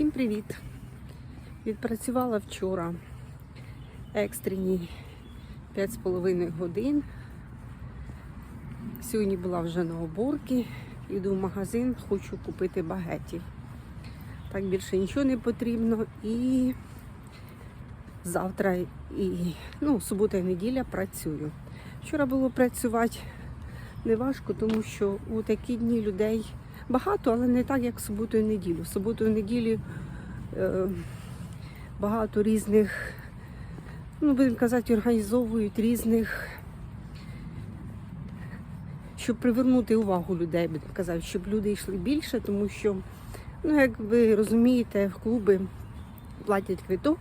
Всім привіт! Відпрацювала вчора екстрені 5,5 годин. Сьогодні була вже на оборці. Йду в магазин, хочу купити багетів. Так більше нічого не потрібно. І завтра і ну, субота і неділя працюю. Вчора було працювати не важко, тому що у такі дні людей багато, але не так, як в суботу і неділю. В суботу і неділю е, багато різних, ну, будемо казати, організовують різних, щоб привернути увагу людей, будемо казати, щоб люди йшли більше, тому що, ну, як ви розумієте, в клуби платять квиток.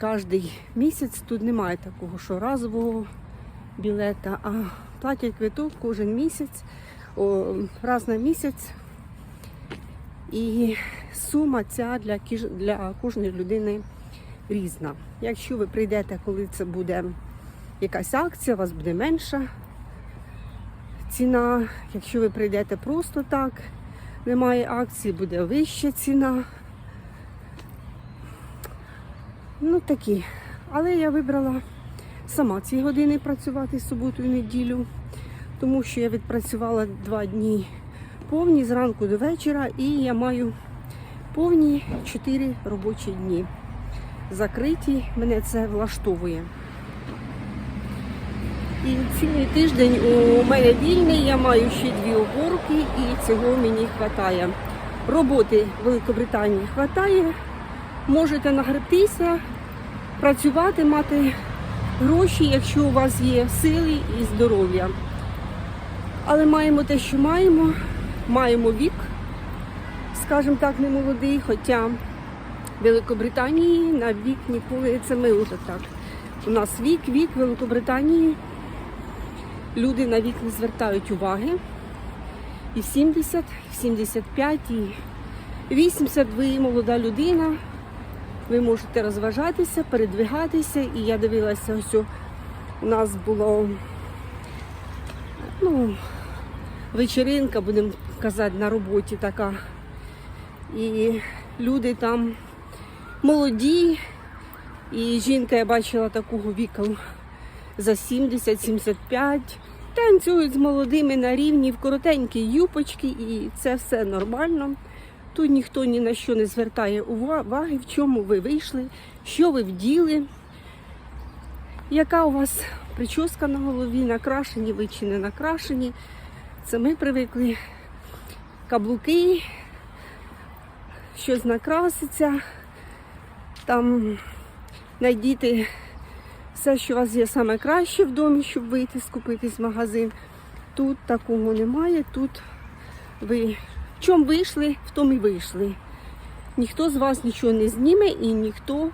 Кожний місяць тут немає такого, що разового білета, а платять квиток кожен місяць, о, раз на місяць. І сума ця для, для кожної людини різна. Якщо ви прийдете, коли це буде якась акція, у вас буде менша ціна. Якщо ви прийдете просто так, немає акції, буде вища ціна. Ну такі. Але я вибрала сама ці години працювати суботу і неділю, тому що я відпрацювала два дні повні зранку до вечора, і я маю повні 4 робочі дні. Закриті, мене це влаштовує. І цілий тиждень у мене вільний, я маю ще дві оборки і цього мені вистачає. Роботи в Великобританії вистачає. Можете нагребтися, працювати, мати гроші, якщо у вас є сили і здоров'я. Але маємо те, що маємо, маємо вік, скажімо так, не молодий, хоча в Великобританії на вік ніколи це ми вже так. У нас вік, вік в Великобританії. Люди на вік не звертають уваги. І в 70, і в 75, і 80 ви молода людина. Ви можете розважатися, передвигатися. І я дивилася, у у нас було ну, вечеринка, будемо казати, на роботі така. І люди там молоді. І жінка я бачила такого віку за 70-75. Танцюють з молодими на рівні в коротенькі юпочки, і це все нормально. Тут ніхто ні на що не звертає уваги, в чому ви вийшли, що ви вділи, яка у вас прическа на голові, накрашені ви чи не накрашені. Це ми привикли. Каблуки, щось накраситься, там знайдіть все, що у вас є саме краще в домі, щоб вийти, скупитись в магазин. Тут такого немає, тут ви в чому вийшли, в тому і вийшли. Ніхто з вас нічого не зніме і ніхто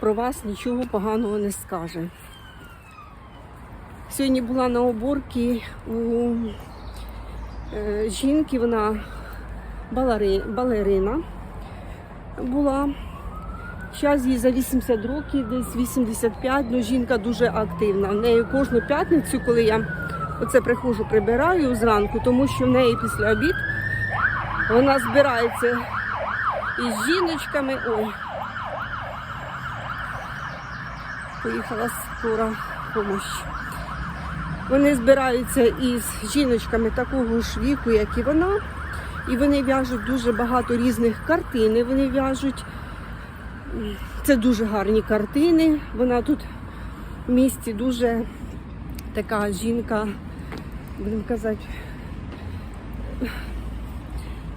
про вас нічого поганого не скаже. Сьогодні була на оборці у е, жінки, вона балерина була. Зараз їй за 80 років, десь 85, ну жінка дуже активна. В неї кожну п'ятницю, коли я оце приходжу, прибираю зранку, тому що в неї після обід вона збирається із жіночками. Ой. Поїхала скора допомога. Вони збираються із жіночками такого ж віку, як і вона. І вони в'яжуть дуже багато різних картин. Вони в'яжуть. Це дуже гарні картини. Вона тут в місті дуже така жінка, будемо казати,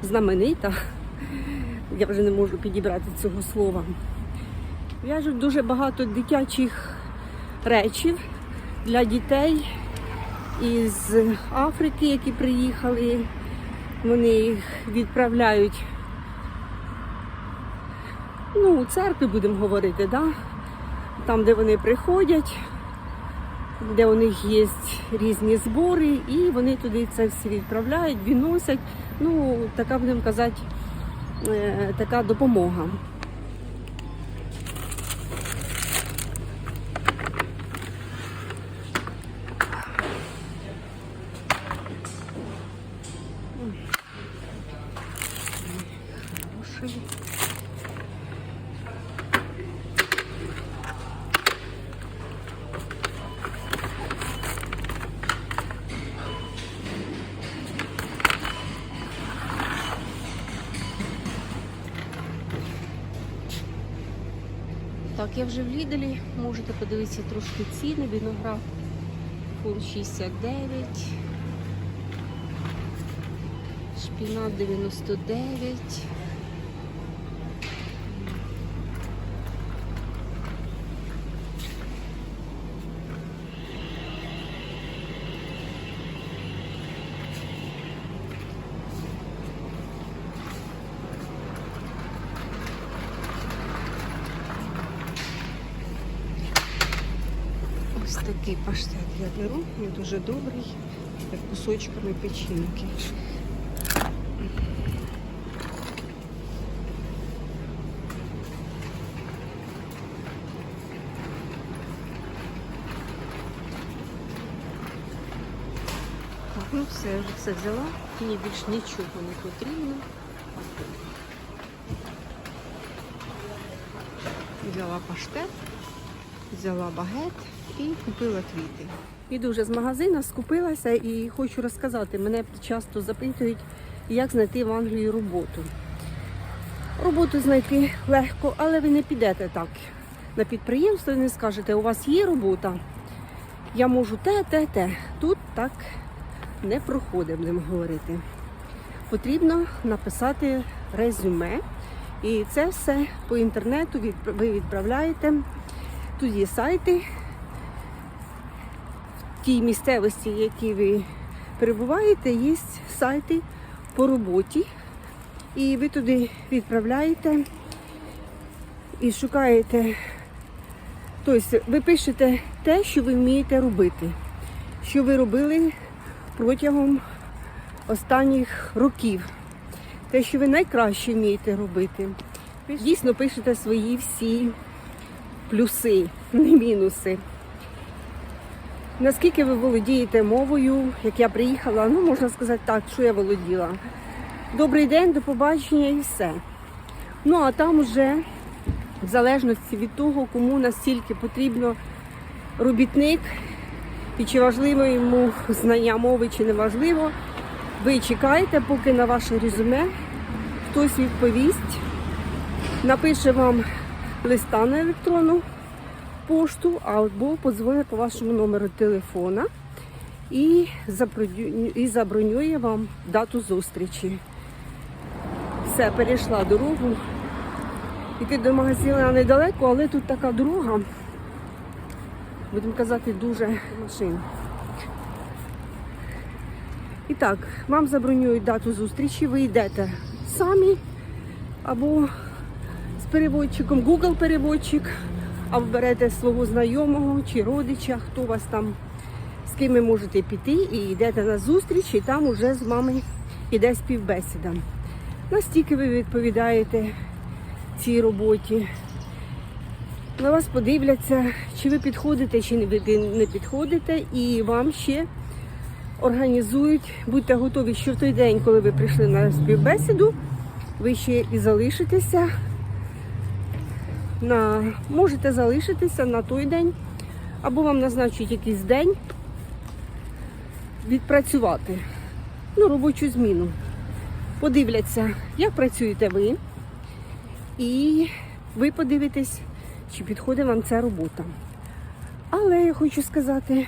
знаменита. Я вже не можу підібрати цього слова. В'яжуть дуже багато дитячих речів для дітей із Африки, які приїхали. Вони їх відправляють ну, у церкви будемо говорити, да? там, де вони приходять, де у них є різні збори, і вони туди це все відправляють, відносять. Ну, така, будемо казати, е, така допомога. Так, я вже в Ліделі, можете подивитися трошки ціни, виноград фунт 69, шпінат 99. такий паштет я беру, він дуже добрий, як кусочками печінки. Так, ну все, я вже все взяла, мені більш нічого не потрібно. Взяла паштет Взяла багет і купила квіти. Іду вже з магазину, скупилася і хочу розказати. Мене часто запитують, як знайти в Англії роботу. Роботу знайти легко, але ви не підете так на підприємство і не скажете, у вас є робота, я можу те, те, те. Тут так не проходить, будемо говорити. Потрібно написати резюме. І це все по інтернету ви відправляєте. Тут є сайти в тій місцевості, в якій ви перебуваєте, є сайти по роботі. І ви туди відправляєте і шукаєте. Тобто ви пишете те, що ви вмієте робити, що ви робили протягом останніх років. Те, що ви найкраще вмієте робити. Дійсно пишете свої всі плюси, не мінуси. Наскільки ви володієте мовою, як я приїхала, ну можна сказати так, що я володіла. Добрий день, до побачення і все. Ну а там вже, в залежності від того, кому настільки потрібно робітник, і чи важливо йому знання мови, чи не важливо, ви чекаєте, поки на ваше резюме хтось відповість, напише вам листа на електронну пошту або подзвонить по вашому номеру телефона і забронює вам дату зустрічі. Все, перейшла дорогу. Іти до магазину недалеко, але тут така дорога. Будемо казати, дуже машин. І так, вам забронюють дату зустрічі, ви йдете самі або переводчиком, Google переводчик, або берете свого знайомого чи родича, хто вас там, з ким ви можете піти, і йдете на зустріч, і там уже з вами йде співбесіда. Настільки ви відповідаєте цій роботі. На вас подивляться, чи ви підходите, чи ви не підходите, і вам ще організують, будьте готові, що в той день, коли ви прийшли на співбесіду, ви ще і залишитеся на можете залишитися на той день, або вам назначать якийсь день відпрацювати ну, робочу зміну. Подивляться, як працюєте ви, і ви подивитесь, чи підходить вам ця робота. Але я хочу сказати,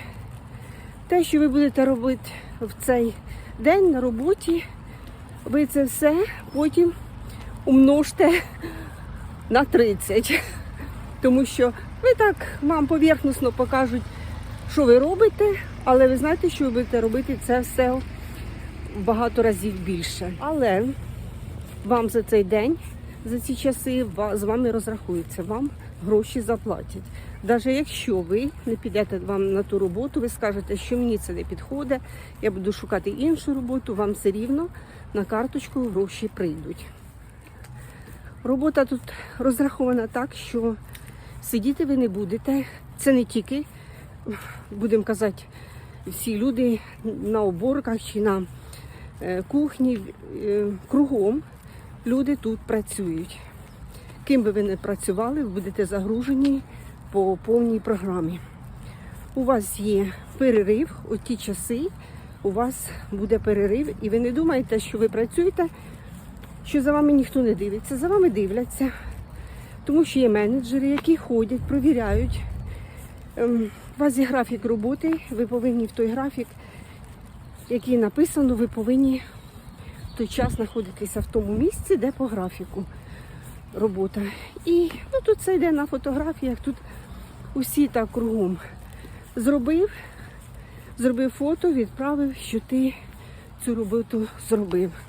те, що ви будете робити в цей день на роботі, ви це все потім умножте на 30. Тому що ви так вам поверхносно покажуть, що ви робите, але ви знаєте, що ви будете робити це все багато разів більше. Але вам за цей день, за ці часи з вами розрахуються, вам гроші заплатять. Навіть якщо ви не підете вам на ту роботу, ви скажете, що мені це не підходить, я буду шукати іншу роботу, вам все рівно на карточку гроші прийдуть. Робота тут розрахована так, що сидіти ви не будете. Це не тільки, будемо казати, всі люди на оборках чи на е, кухні, е, кругом люди тут працюють. Ким би ви не працювали, ви будете загружені по повній програмі. У вас є перерив, у ті часи у вас буде перерив, і ви не думаєте, що ви працюєте, що за вами ніхто не дивиться. За вами дивляться. Тому що є менеджери, які ходять, провіряють. Ем, У вас є графік роботи, ви повинні в той графік, який написано, ви повинні в той час знаходитися в тому місці, де по графіку робота. І ну, тут це йде на фотографіях, тут усі так кругом зробив, зробив фото, відправив, що ти цю роботу зробив.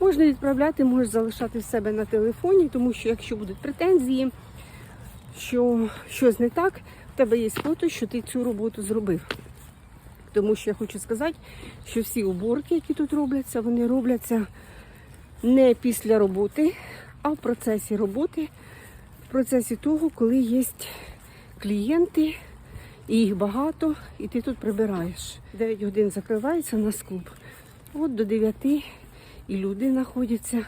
Можна відправляти, можеш залишати в себе на телефоні, тому що якщо будуть претензії, що щось не так, в тебе є фото, що ти цю роботу зробив. Тому що я хочу сказати, що всі уборки, які тут робляться, вони робляться не після роботи, а в процесі роботи, в процесі того, коли є клієнти, і їх багато, і ти тут прибираєш. 9 годин закривається у нас клуб. От до 9 і люди знаходяться.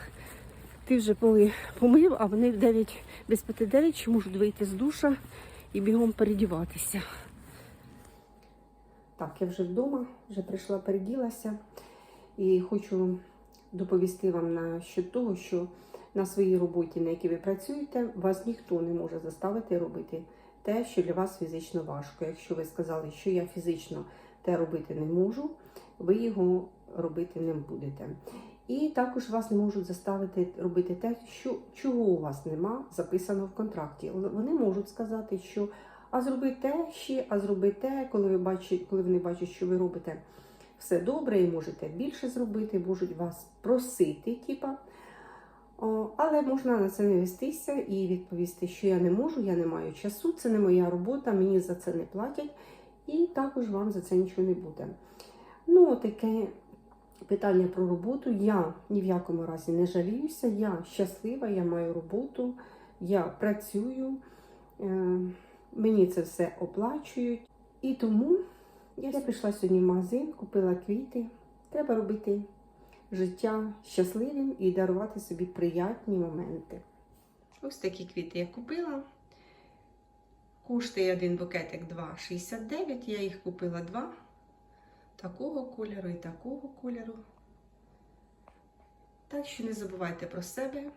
Ти вже коли помив, а вони в 9, без 5-9 можуть вийти з душа і бігом передіватися. Так, я вже вдома, вже прийшла, переділася і хочу доповісти вам на того, що на своїй роботі, на якій ви працюєте, вас ніхто не може заставити робити те, що для вас фізично важко. Якщо ви сказали, що я фізично те робити не можу, ви його робити не будете. І також вас не можуть заставити робити те, що чого у вас нема записано в контракті. Вони можуть сказати, що а зроби те ще, а зроби те, коли ви бачите, коли вони бачать, що ви робите все добре і можете більше зробити, можуть вас просити, типа. Але можна на це не вестися і відповісти, що я не можу, я не маю часу, це не моя робота, мені за це не платять, і також вам за це нічого не буде. Ну, таке питання про роботу. Я ні в якому разі не жаліюся, я щаслива, я маю роботу, я працюю, е, мені це все оплачують. І тому я пішла сьогодні в магазин, купила квіти. Треба робити життя щасливим і дарувати собі приятні моменти. Ось такі квіти я купила. Коштує один букетик 2,69. Я їх купила два. Такого кольору і такого кольору. Так що не забувайте про себе,